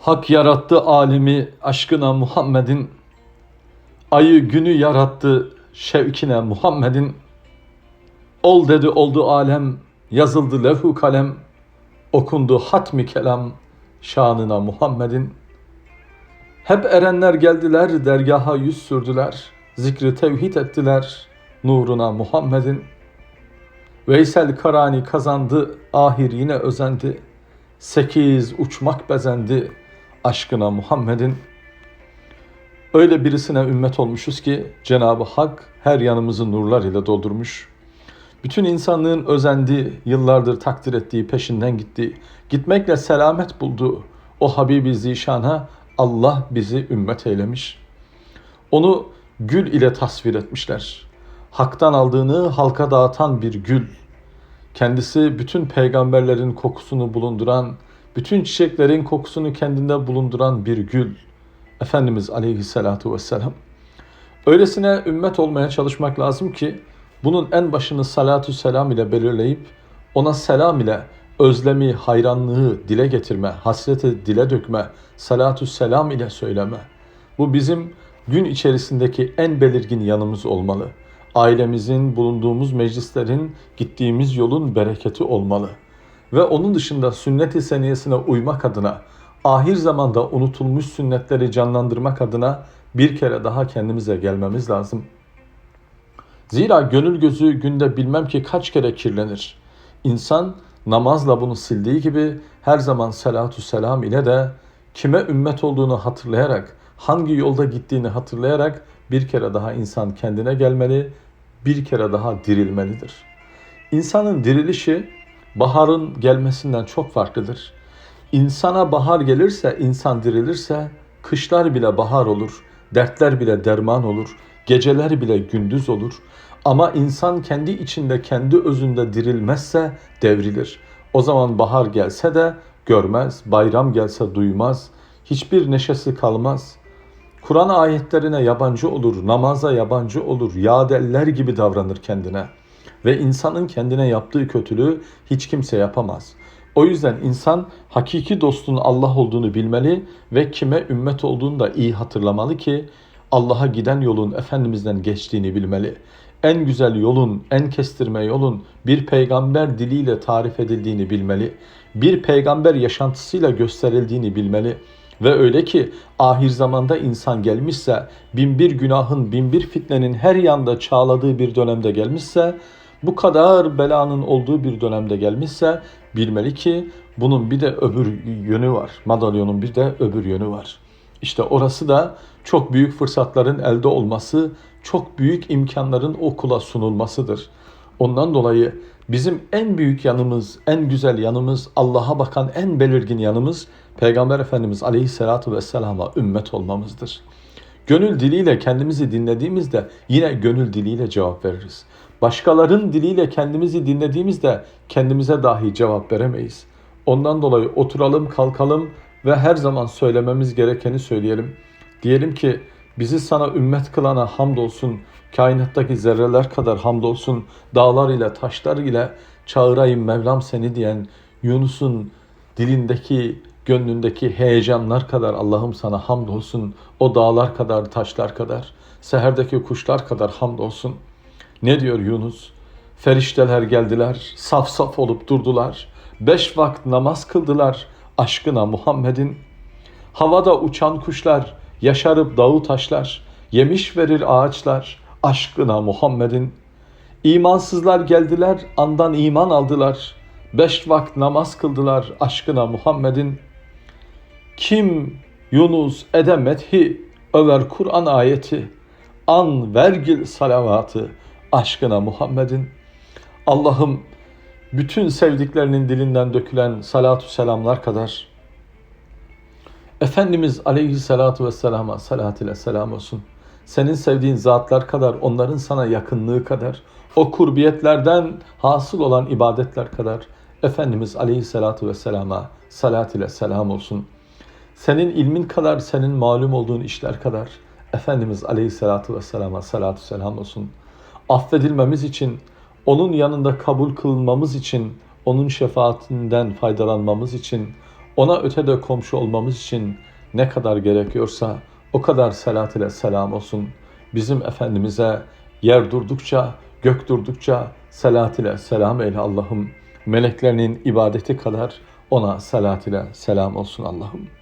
Hak yarattı alemi aşkına Muhammed'in. Ayı günü yarattı şevkine Muhammed'in. Ol dedi oldu alem, yazıldı levhu kalem. Okundu hatmi kelam şanına Muhammed'in. Hep erenler geldiler, dergaha yüz sürdüler. Zikri tevhid ettiler, nuruna Muhammed'in. Veysel Karani kazandı, ahir yine özendi. Sekiz uçmak bezendi, aşkına Muhammed'in. Öyle birisine ümmet olmuşuz ki Cenab-ı Hak her yanımızı nurlar ile doldurmuş. Bütün insanlığın özendiği, yıllardır takdir ettiği, peşinden gittiği, gitmekle selamet bulduğu o Habibi Zişan'a Allah bizi ümmet eylemiş. Onu gül ile tasvir etmişler. Hak'tan aldığını halka dağıtan bir gül. Kendisi bütün peygamberlerin kokusunu bulunduran, bütün çiçeklerin kokusunu kendinde bulunduran bir gül. Efendimiz aleyhissalatu vesselam. Öylesine ümmet olmaya çalışmak lazım ki bunun en başını salatu selam ile belirleyip ona selam ile özlemi, hayranlığı dile getirme, hasreti dile dökme, salatu selam ile söyleme. Bu bizim gün içerisindeki en belirgin yanımız olmalı. Ailemizin, bulunduğumuz meclislerin, gittiğimiz yolun bereketi olmalı. Ve onun dışında sünnet-i seniyesine uymak adına, ahir zamanda unutulmuş sünnetleri canlandırmak adına bir kere daha kendimize gelmemiz lazım. Zira gönül gözü günde bilmem ki kaç kere kirlenir. İnsan namazla bunu sildiği gibi her zaman salatu selam ile de kime ümmet olduğunu hatırlayarak, hangi yolda gittiğini hatırlayarak bir kere daha insan kendine gelmeli, bir kere daha dirilmelidir. İnsanın dirilişi baharın gelmesinden çok farklıdır. İnsana bahar gelirse, insan dirilirse kışlar bile bahar olur, dertler bile derman olur, geceler bile gündüz olur. Ama insan kendi içinde, kendi özünde dirilmezse devrilir. O zaman bahar gelse de görmez, bayram gelse duymaz, hiçbir neşesi kalmaz. Kur'an ayetlerine yabancı olur, namaza yabancı olur, yadeller gibi davranır kendine. Ve insanın kendine yaptığı kötülüğü hiç kimse yapamaz. O yüzden insan hakiki dostun Allah olduğunu bilmeli ve kime ümmet olduğunu da iyi hatırlamalı ki Allah'a giden yolun Efendimiz'den geçtiğini bilmeli. En güzel yolun, en kestirme yolun bir peygamber diliyle tarif edildiğini bilmeli. Bir peygamber yaşantısıyla gösterildiğini bilmeli. Ve öyle ki ahir zamanda insan gelmişse, bin bir günahın, bin bir fitnenin her yanda çağladığı bir dönemde gelmişse, bu kadar belanın olduğu bir dönemde gelmişse bilmeli ki bunun bir de öbür yönü var. Madalyonun bir de öbür yönü var. İşte orası da çok büyük fırsatların elde olması, çok büyük imkanların okula sunulmasıdır. Ondan dolayı bizim en büyük yanımız, en güzel yanımız, Allah'a bakan en belirgin yanımız Peygamber Efendimiz Aleyhisselatü Vesselam'a ümmet olmamızdır. Gönül diliyle kendimizi dinlediğimizde yine gönül diliyle cevap veririz. Başkaların diliyle kendimizi dinlediğimizde kendimize dahi cevap veremeyiz. Ondan dolayı oturalım, kalkalım ve her zaman söylememiz gerekeni söyleyelim. Diyelim ki bizi sana ümmet kılana hamdolsun, kainattaki zerreler kadar hamdolsun, dağlar ile taşlar ile çağırayım Mevlam seni diyen Yunus'un dilindeki, gönlündeki heyecanlar kadar Allah'ım sana hamdolsun, o dağlar kadar, taşlar kadar, seherdeki kuşlar kadar hamdolsun. Ne diyor Yunus? Ferişteler geldiler, saf saf olup durdular. Beş vakit namaz kıldılar aşkına Muhammed'in. Havada uçan kuşlar, yaşarıp dağı taşlar, yemiş verir ağaçlar aşkına Muhammed'in. İmansızlar geldiler, andan iman aldılar. Beş vakit namaz kıldılar aşkına Muhammed'in. Kim Yunus ede methi, över Kur'an ayeti, an vergil salavatı aşkına Muhammed'in. Allah'ım bütün sevdiklerinin dilinden dökülen salatu selamlar kadar Efendimiz aleyhissalatu vesselama salat ile selam olsun. Senin sevdiğin zatlar kadar, onların sana yakınlığı kadar, o kurbiyetlerden hasıl olan ibadetler kadar Efendimiz aleyhissalatu vesselama salat ile selam olsun. Senin ilmin kadar, senin malum olduğun işler kadar Efendimiz aleyhissalatu vesselama salatu selam olsun. Affedilmemiz için, onun yanında kabul kılınmamız için, onun şefaatinden faydalanmamız için, ona ötede komşu olmamız için ne kadar gerekiyorsa o kadar salat ile selam olsun. Bizim Efendimiz'e yer durdukça, gök durdukça salat ile selam eyle Allah'ım. Meleklerinin ibadeti kadar ona salat ile selam olsun Allah'ım.